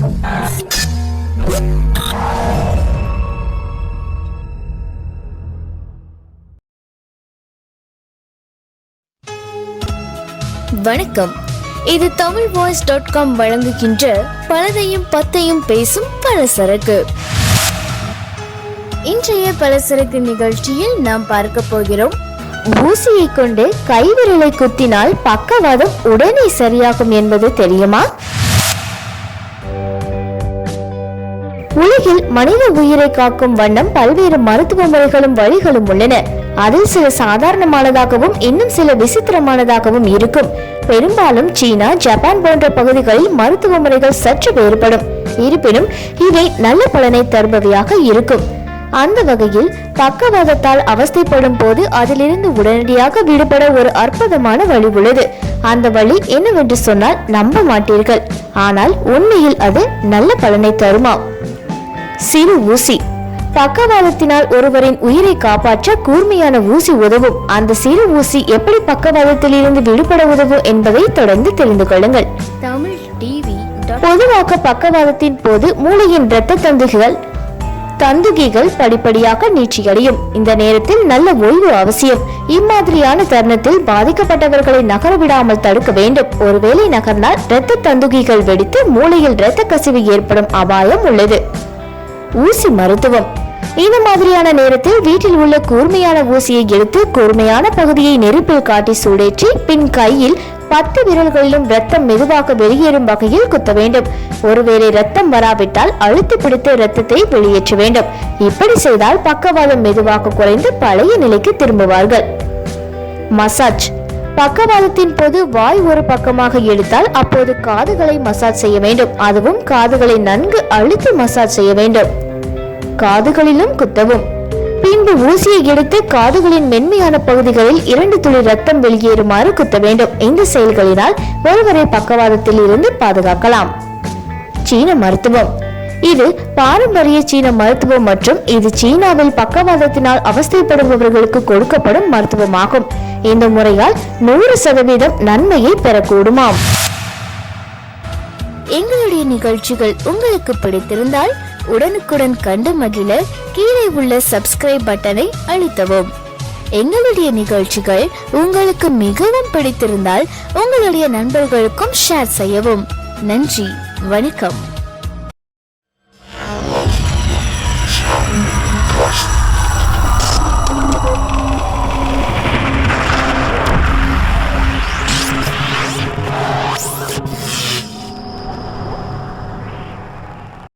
வணக்கம். இது Tamil voice dot com வழங்குகின்ற பலதையும் பத்தையும் பேசும் பலசரக்கு. இன்றைய பலசரக்கு நிகழ்ச்சியில் நாம் பார்க்க போகிறோம். ஊசியை கொண்டு கைவிரலை குத்தினால் பக்கவாதம் உடனே சரியாகும் என்பது தெரியுமா? உலகில் மனித உயிரை காக்கும் வண்ணம் பல்வேறு மருத்துவ முறைகளும் வழிகளும் உள்ளன. அதில் சில சாதாரணமானதாகவும் இன்னும் சில விசித்திரமானதாகவும் இருக்கும். பெரும்பாலும் சீனா ஜப்பான் போன்ற பகுதிகளில் மருத்துவ முறைகள் சற்று வேறுபடும். இருப்பினும் இவை நல்ல பலனை தருபவையாக இருக்கும். அந்த வகையில் பக்கவாதத்தால் அவஸ்தைப்படும் போது அதிலிருந்து உடனடியாக விடுபட ஒரு அற்புதமான வழி உள்ளது. அந்த வழி என்னவென்று சொன்னால் நம்ப மாட்டீர்கள். ஆனால் உண்மையில் அது நல்ல பலனை தருமாம். சிறு ஊசி. பக்கவாதத்தினால் ஒருவரின் உயிரை காப்பாற்ற கூர்மையான ஊசி உதவும். அந்த சிறு ஊசி எப்படி பக்கவாதத்தில் இருந்து விடுபட உதவும் என்பதை தொடர்ந்து தெரிந்து கொள்ளுங்கள். தமிழ் டிவி பொதுவாக பக்கவாதத்தின் போது மூளையின் இரத்த தந்துகள் தந்துகிகள் படிப்படியாக நீட்சியடையும் இந்த நேரத்தில் நல்ல ஓய்வு அவசியம். இம்மாதிரியான தருணத்தில் பாதிக்கப்பட்டவர்களை நகர விடாமல் தடுக்க வேண்டும். ஒருவேளை நகர்ந்தால் இரத்த தந்துகிகள் வெடித்து மூளையில் இரத்த கசிவு ஏற்படும் அபாயம் உள்ளது. ஊசி மருத்துவம். இந்த மாதிரியான நேரத்தில் வீட்டில் உள்ள கூர்மையான ஊசியை எடுத்து கூர்மையான பகுதியை நெருப்பில் காட்டி சூடேற்றி பின் கையில் பத்து விரல்களிலும் ரத்தம் மெதுவாக வெளியேறும் வகையில் குத்த வேண்டும். ஒருவேளை ரத்தம் வராவிட்டால் அழுத்தி பிடித்து ரத்தத்தை வெளியேற்ற வேண்டும். இப்படி செய்தால் பக்கவாதம் மெதுவாக குறைந்து பழைய நிலைக்கு திரும்புவார்கள். மசாஜ். பக்கவாதத்தின் போது வாய் ஒரு பக்கமாக எடுத்தால் அப்போது காதுகளை மசாஜ் செய்ய வேண்டும். அதுவும் காதுகளை நன்கு அழுத்தி மசாஜ் செய்ய வேண்டும். காதுகளிலும் குத்தவும். பின்பு ஊசியை எடுத்து காதுகளின் மென்மையான பகுதிகளில் இரண்டு துளி ரத்தம் வெளியேறுமாறு குத்த வேண்டும். இந்த செயல்களினால் ஒருவரை பக்கவாதத்தில் இருந்து பாதுகாக்கலாம். சீன மருத்துவம். இது பாரம்பரிய சீன மருத்துவம் மற்றும் இது சீனாவில் பக்கவாதத்தினால் அவஸ்தைப்படுபவர்களுக்கு கொடுக்கப்படும் மருத்துவமாகும். இந்த முறையால் நூறு சதவீதம் நன்மையை பெறக்கூடுமாம். எங்களுடைய நிகழ்ச்சிகள் உங்களுக்கு பிடித்திருந்தால் உடனுக்குடன் கண்டு மகிழ கீழே உள்ள சப்ஸ்கிரைப் பட்டனை அழுத்தவும். எங்களுடைய நிகழ்ச்சிகள் உங்களுக்கு மிகவும் பிடித்திருந்தால் உங்களுடைய நண்பர்களுக்கும் ஷேர் செய்யவும். நன்றி வணக்கம்.